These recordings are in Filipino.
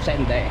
upside there.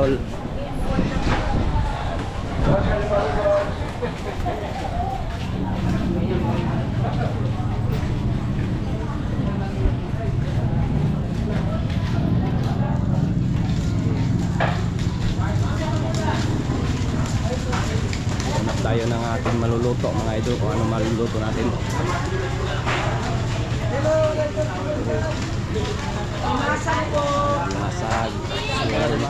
Idol. Hanap tayo ng ating maluluto mga idol kung ano maluluto natin. Limasag. Ayan.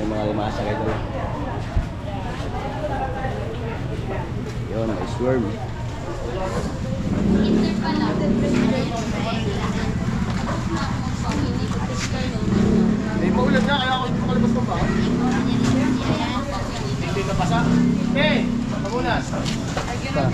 Yung mga limasag idol. Yun, may swerm. May maulan na, kaya ako hindi makalabas ng bahay. Hindi ka pasa. Eh, pamunas. Ah,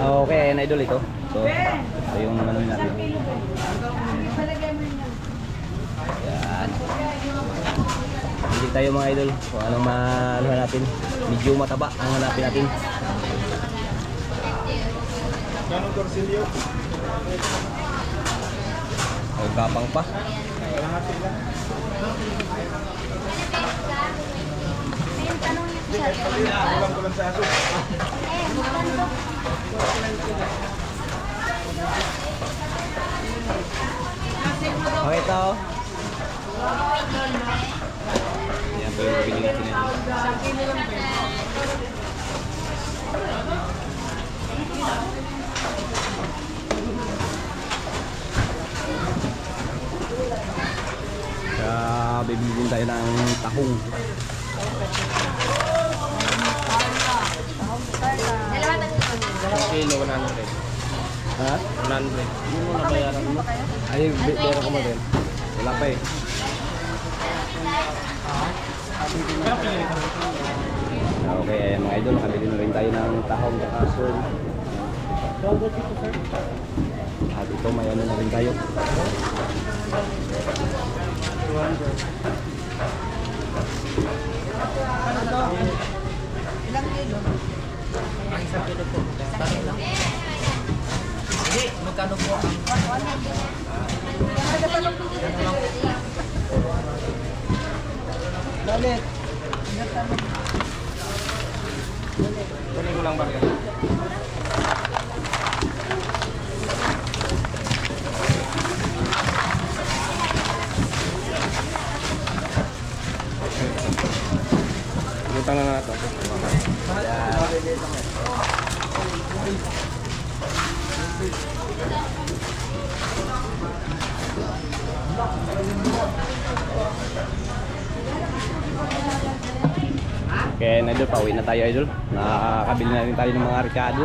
Okay, ayan idol ito. So, ito yung ano natin. Yan. Hindi tayo mga idol. Kung anong ma ano natin. Medyo mataba ang hanapin natin. Ganong Torsilio. O gapang pa. Ulang ko Okay ito. Yan po yung bibili natin ito. Kaya bibili tayo ng tahong. Kilo, 100. Ha? 100. Hindi mo nabayaran mo. Ay, meron ko mo din. Wala pa eh. Okay, ayan mga idol, nakabili na rin tayo ng tahong at asul. At ito, may ano na rin tayo. Ilang kilo? Ang isang kilo po. Hindi, magkano po ang... Balit. Kunin ko lang ba Utang na natin. Okay, na idol, pauwi na tayo idol. Nakakabili na rin tayo ng mga ricado.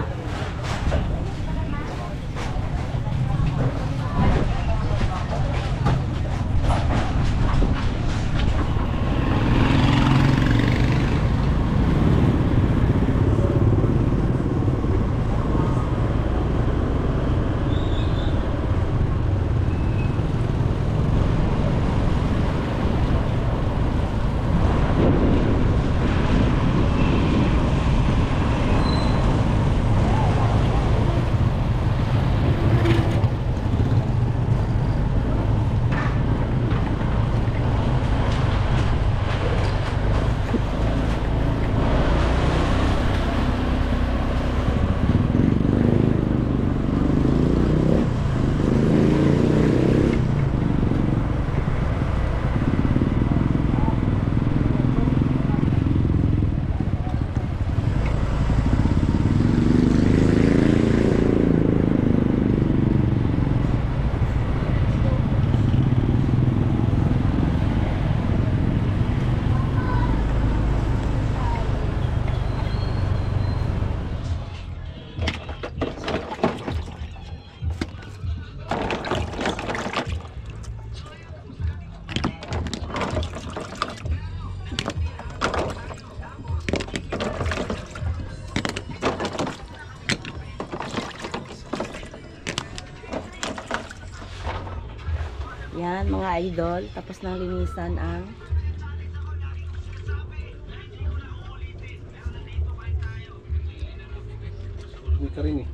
Yan, mga idol. Tapos nang linisan ang Hindi ka rin eh.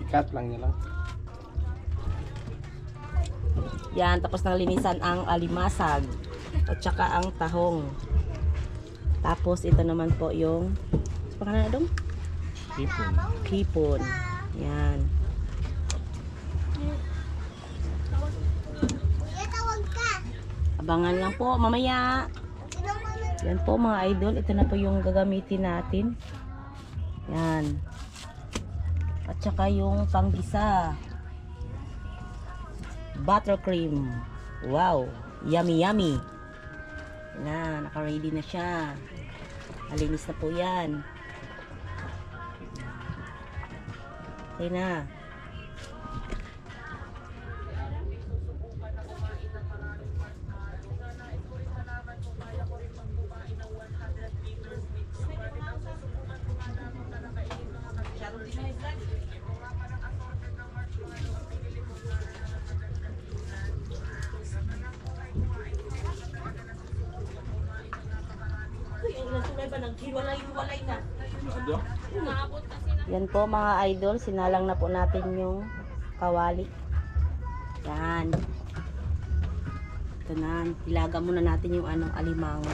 Ikat lang niya lang. yan, tapos nang linisan ang alimasag at saka ang tahong. Tapos ito naman po yung sa pangalan na dong? Ipon. Kipon. Abangan lang po mamaya. Yan po mga idol, ito na po yung gagamitin natin. Yan. At saka yung panggisa. Buttercream. Wow, yummy yummy. Na, naka-ready na siya. Malinis na po yan. Okay na. Yan po mga idol, sinalang na po natin yung kawali. Yan. Ito na, ilaga muna natin yung anong alimango.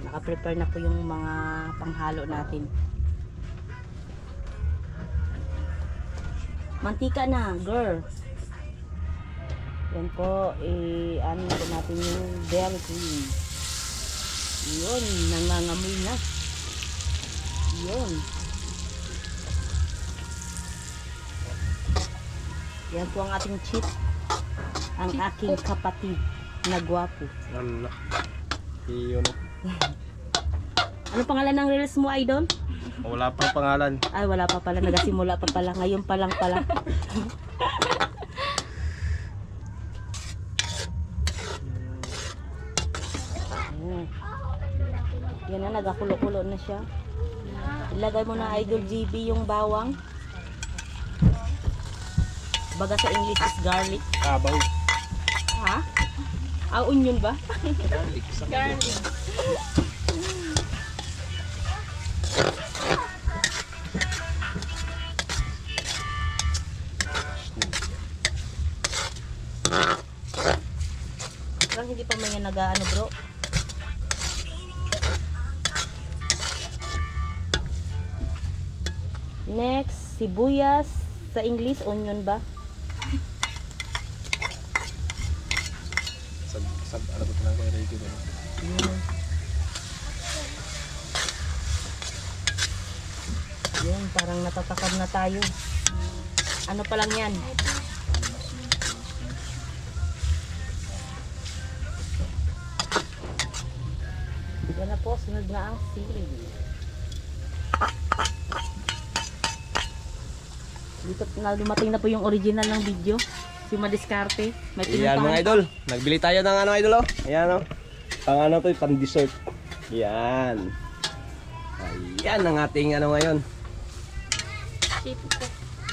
Naka-prepare na po yung mga panghalo natin. Mantika na, girl. Yan po, eh, ano na po natin yung dairy cream. Yun, nangangamoy na. Yun. Yan po ang ating cheat. Ang aking kapatid na gwapo. Ano? Iyon. Ano pangalan ng reels mo, Idol? Wala pang pangalan. Ay, wala pa pala. Nagasimula pa pala. Ngayon pa lang pala. Yan na, nagakulo-kulo na siya. Ilagay mo na Idol GB yung bawang. Baga sa English is garlic. Kabaw. Ha? Ah, onion ba? Garlic. Parang hindi pa man yan nag-ano bro. Sibuyas. Sa English, onion ba? Sab, sab, ano ba ito lang kay Ricky ba? Yun, parang natatakam na tayo. Ano pa lang yan? Yan na po, sunod na ang sili. Dito na dumating na po yung original ng video. Si Madiskarte. May Yan mga idol. Nagbili tayo ng ano idol oh. Ayan oh. Pang ano to, pang dessert. Yan. Ayan ang ating ano ngayon.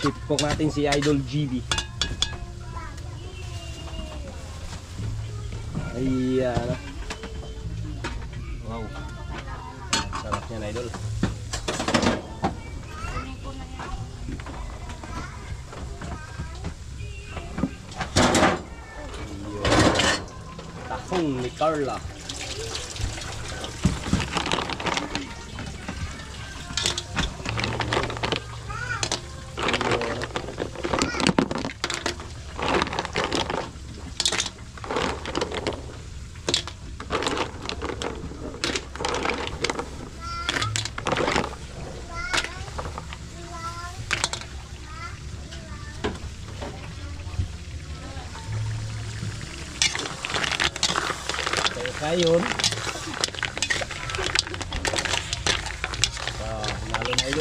Chip cook natin si Idol GB. Ayan. Wow. Sarap niyan idol. Tahong ni Carla.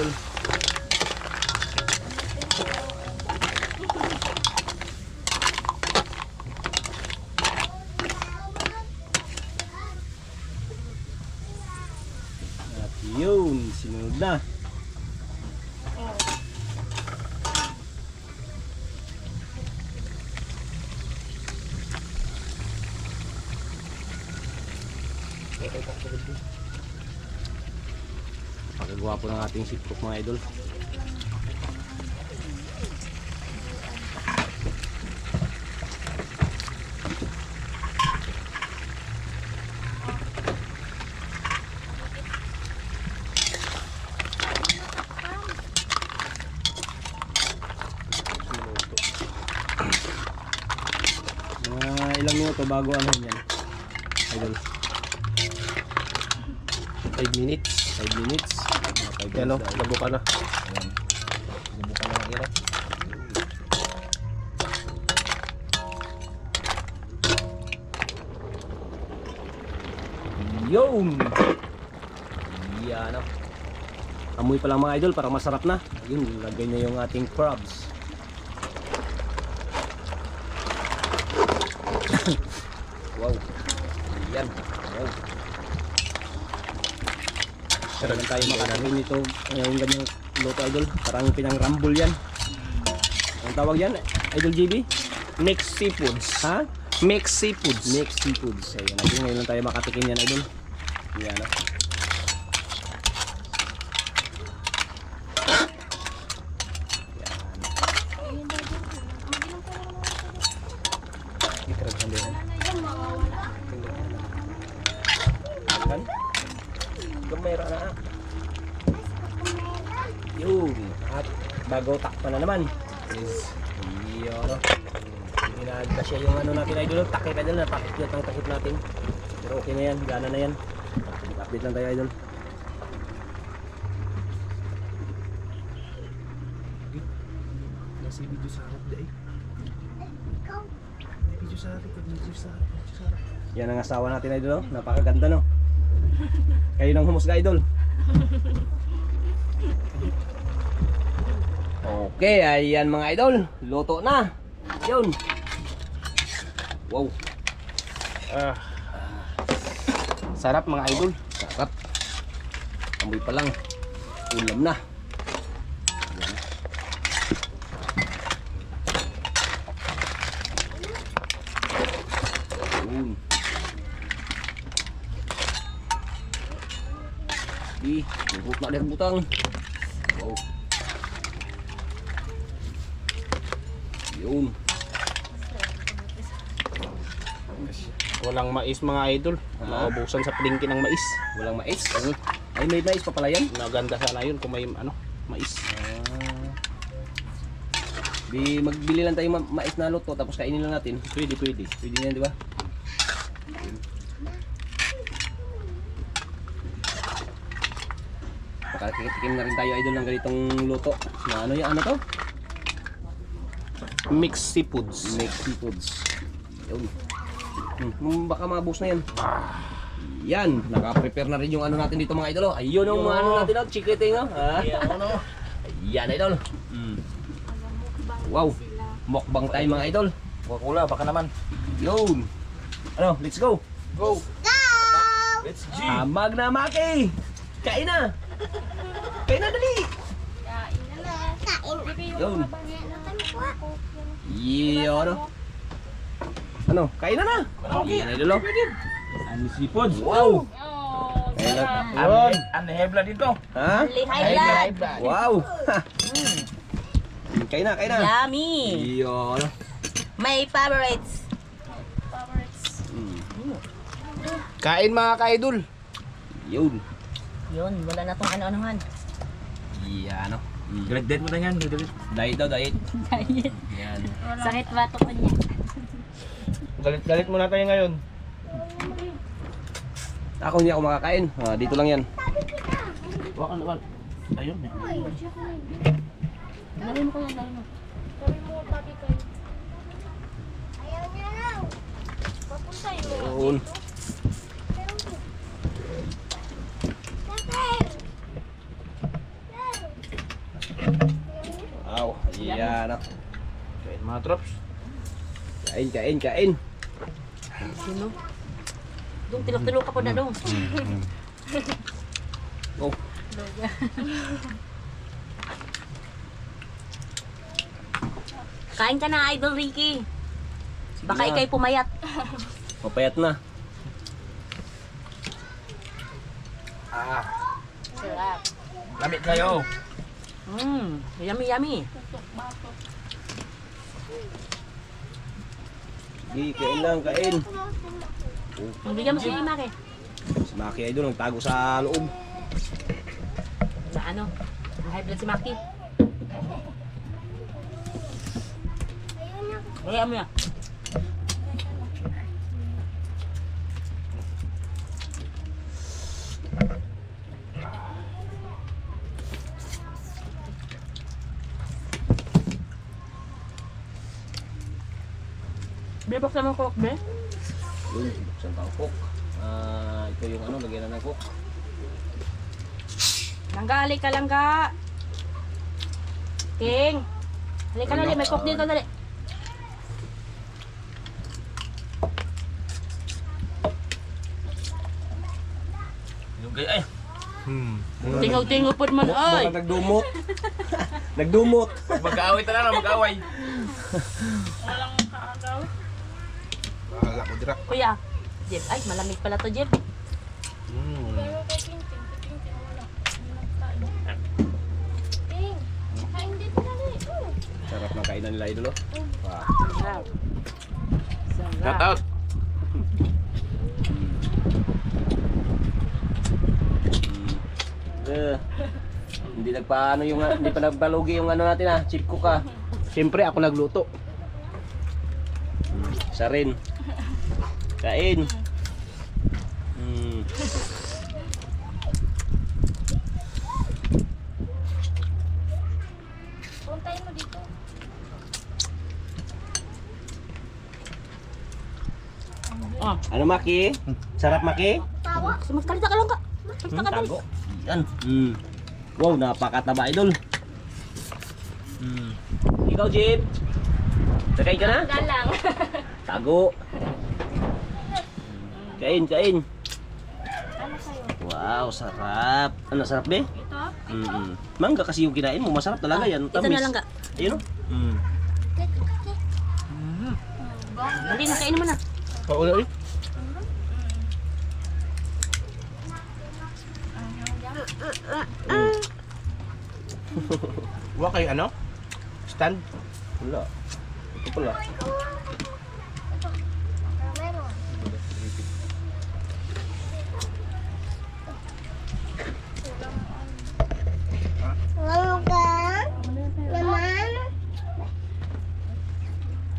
Idol. Pakagwapo ng ating sipkok mga idol. Ilang minuto bago ano yan. Idol. 5 minutes. 5 minutes. Yan o, minutes na. Ayan. Sinubukan na ng ira. Yun! Yan o. Amoy pa lang mga idol para masarap na. Yun, lagay na yung ating crabs. wow. Yan. Wow. Lang tayo makakain nito ngayong ganyang luto idol. Parang pinang rumble yan. Ang tawag yan, Idol GB? Mixed seafoods. Ha? Mixed seafoods. Mixed seafoods. Ayun, idol. Ngayon lang tayo makatikin yan, idol. Yan, ah. Ikarag sa lihan. Kan? Gamera na ah. Yun. At bago takpan na naman. Is yun. Ginagda siya yung ano natin idol. Takip idol na. Takip yun ang takip natin. Pero okay na yan. Gana na yan. Update lang tayo idol. Nasi video sa harap dahil. Video sa harap, video sa harap, video sa harap. Yan ang asawa natin idol. oh. Napakaganda no. Kayo nang humusga idol. Okay, ayan mga idol. Luto na. Yun. Wow. Ah. Sarap mga idol. Sarap. Amoy pa lang. Ulam na. Yan. Yun. Di, lubot na din butang. Wow. Yun. Walang mais mga idol. Ah. Naubusan sa palengke ng mais. Walang mais. Ay, may mais pa pala yan. Naganda sana yun kung may ano, mais. Ah. Di magbili lang tayo ma- mais na luto tapos kainin lang natin. Pwede, pwede. Pwede yan, di ba? Makatikim na rin tayo idol ng ganitong luto. Na ano yan? Ano to? Mixed seafoods. Make seafoods. Yun. Hmm, baka mabus na yan. Yan, naka-prepare na rin yung ano natin dito mga idol. oh. Ayun yung mga ano natin, oh, chikiting. Oh. Ah. Yan idol. Mm. Wow, mukbang tayo mga idol. Wakula, baka naman. Yun. Ano, let's go. Go! Let's G! Amag na Maki. Kain na. Kain na dali. Yun. Iyo, ano? Ano, kain na na. Yan idol. oh. Ang sipod. Wow. Ayun na. Yun. Ang hebla dito. Ha? High blood. Wow. kain na, kain na. Yummy. Iyo, ano? My favorites. Mm. Kain mga ka-idol. Yun. Yun, wala na tong ano-anuhan. Yan, ano? Mm. Grade mo na yan. Diet daw, diet. Diet. Yan. Sakit ba ito niya? Galit-galit muna tayo ngayon. Ako hindi ako makakain. Ah, dito lang yan. Waka na Ayun eh. Lagay mo ko yan, lagay mo. Yun. Wow. Yan, ano? Kain mga trops. Kain, kain, kain. Sino? Dong, tilok-tilok ka po na dong. Oh. Kain ka na, Idol Ricky. Baka ikay pumayat. Papayat na. Lamit kayo. Mmm, yummy yummy. Di, kain lang, kain. Bigyan mo si Maki. Si Maki Idol, nagtago sa loob. Na ano? High blood si Maki. Kaya mo yan. Bibok naman coke, be? Yun, buksan pa ang cook. Ah, ito yung ano, lagyan na ng cook. Langga, halika langga. King. Halika na, may coke dito, dali. Yung kay ay. Hmm. Tingaw-tingaw po naman, ay. Baka nagdumot. nagdumot. Mag-aaway talaga na, mag-aaway. dira. Kuya. Jeb, ay, malamig pala to, Jeb. Hmm. Sarap ng kainan nila Idol, oh. Wow. Sarap. Shout out. Eh, hindi nagpaano yung hindi pa nagbalugi yung ano natin ah, chip cook ah. Siyempre ako nagluto. Isa rin. Kain. Mm. Ah, Ano Maki? Sarap Maki? magkalita ka lang ka. Magkalita Hmm, ka dali. tago. Yan. Mm. Wow, napakataba idol. Hmm. Ikaw, Jeep. Sakay ka na? Galang. Tago. Kain, kain. Wow, sarap. Ano, sarap be? Ito. Mm Mangga kasi yung kinain mo, masarap talaga yan. Ito na lang ka. Ayun o. Mm. Dali na, kainin mo na. Paulo eh. Wa kay ano? Stand? Wala. Ito pala.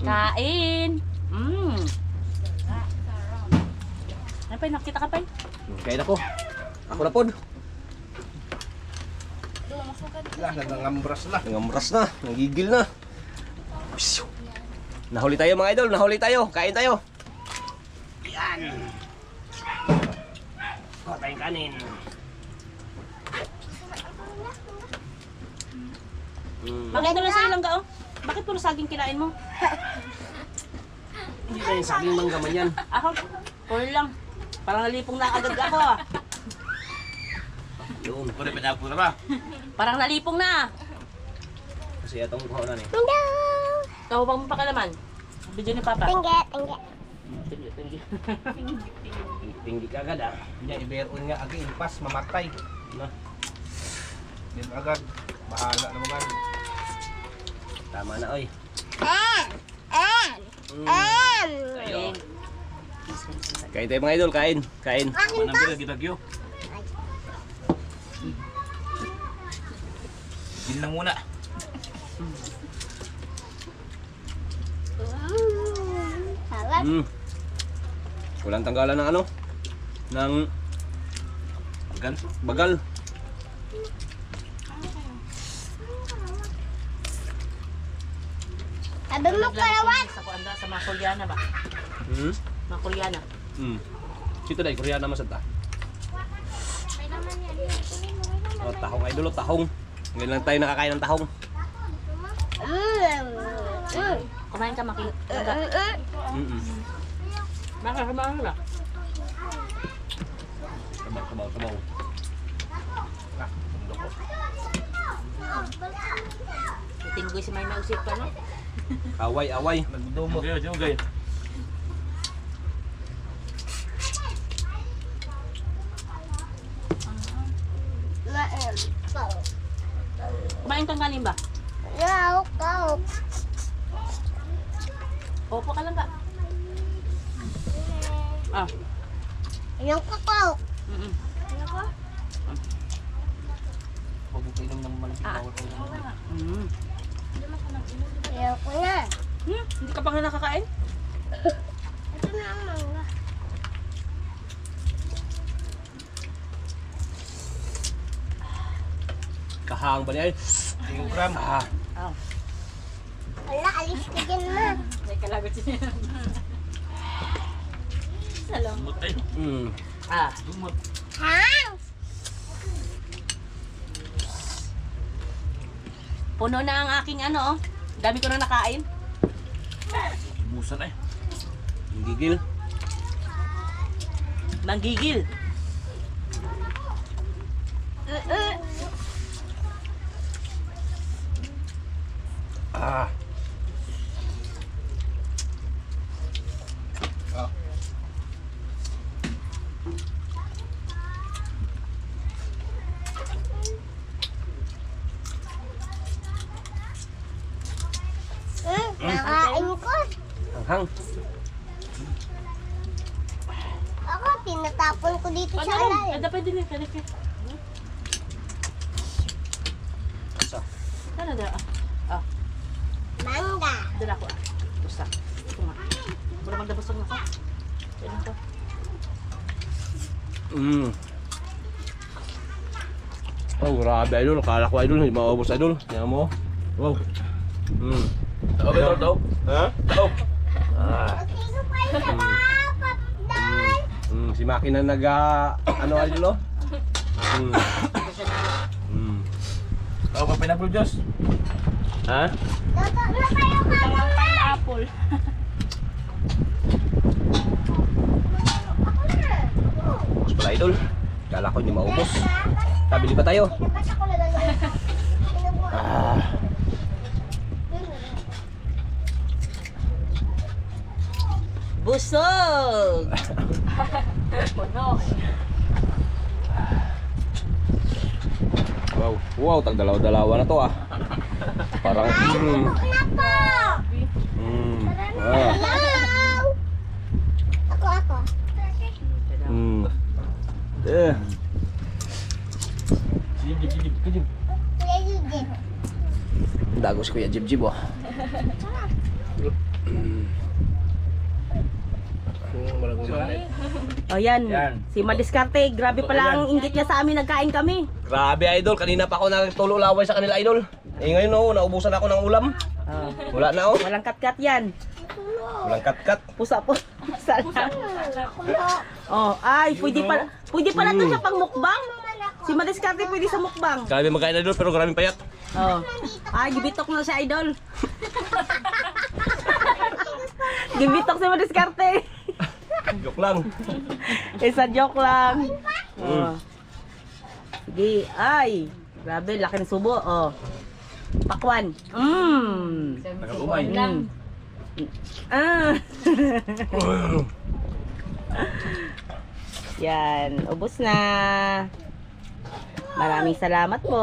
Kain. Mmm. Ano pa, nakita ka pa? Kain ako. Ako na pod. Wala, nagangambras na. Nangamras na. Nagigil na. Psyo. Nahuli tayo mga idol. Nahuli tayo. Kain tayo. Yan. Kuha tayong kanin. Mm. Bakit ito lang sa'yo lang ka, oh? Bakit puro saging kinain mo? Hindi na yung saging manggaman yan. Ako, puro lang. Parang nalipong na agad ako, ah. Yun. Ko rin pinako na ba? Parang nalipong na. Kasi itong kuha na eh. Kahubang mo pa ka naman. Video ni Papa. Tingge, tingge. Tinggi, tinggi. Tinggi ka agad ah. Yan, iberon nga agi, ilpas, mamatay. Na. Yan agad, bahala na mga. Tama na oy. Ah! Ah! Mm. Ah! Tayo. Kain tayo mga idol. Kain. Kain. Manang bila kita kyo. Din lang muna. Mm. Mm. Walang tanggalan ng ano? Ng Gan. bagal. Sabi mo, karawat. Sa kuanda, sa mga Koreana ba? Hmm? Koreana. Hmm. Sito dahil Koreana masad ta. Oh, tahong idol, oh, tahong. Ngayon lang tayo nakakain ng tahong. Kumain ka, maki... Mm, mm. Mm -mm. Baka kumain ka. Sabaw, sabaw, sabaw. Tinggoy si May Usip ka, no? Away, away. Nagdumo. Okay, okay, Kumain kang kanin ba? Kau, kau. Opo ka lang ba? Ah. Yung kakao. Mm -mm. Pagbukinom ng malaki Ah. bawal ko. Mm. Ayoko na. Hmm? Hindi ka pa nga nakakain? Ito na ang mangga. Kahang ba niya? eh? Yung gram. Ah. Wala, alis ka dyan na. May kalagot siya. Salam. Dumot tayo. Mm. Ah. Dumot. Hang! Puno na ang aking ano, oh. Dami ko na nakain. Busan eh. Ang gigil. Manggigil. Mm-mm. Ah. Mm, nakain ko. Hanghang. Ako, tinatapon ko dito Ano sa rin? alalim. Kada pwede na. Pwede. Isa. Ano da? Ah. Mangga. Doon ako ah. Ito nga. Wala magdabasag ako. Pwede ko. Mm. Oh, grabe idol. Kala ko idol, hindi maubos idol. Tingnan mo. Wow. Mm. Okay, daw daw. Ha? Daw. Ah. Sino pa yung sa papdan? Mm, si Maki na nag ano idol oh? Mm. Mm. Daw ka pineapple juice. Ha? Na. Tapos pala idol. Kala ko hindi maubos. Pabili pa tayo. Ah. Busog! Wow, wow, tag dalawa-dalawa na to ah. Parang mm, mm, ah! Ako, ako. mm. Eh, Sige, sige, sige, sige. Kuya Yudin. dago si Kuya Jib Jib oh. O yan, Yan. si Madiskarte, grabe pala ang inggit niya sa amin, nagkain kami. Grabe idol, kanina pa ako nagtulo laway sa kanila idol. Eh ngayon oh, naubusan ako ng ulam. Oh, Wala na oh. walang katkat yan. Walang kat-kat. Pusa po. Pusa lang. Oh, ay, pwede pala, pwede pala to sa pangmukbang. Si Madiskarte pwede sa mukbang. Grabe magkain idol pero grabe payat. Oh. Ay, gibitok na siya, idol. gibitok si Madiskarte. Joke lang. Isa joke lang. Oh. Sige, ay. Grabe, laki ng subo. Oh. Pakwan. Mmm. Nagabumay. Mm. Ah. Yan, ubos na. Maraming salamat po.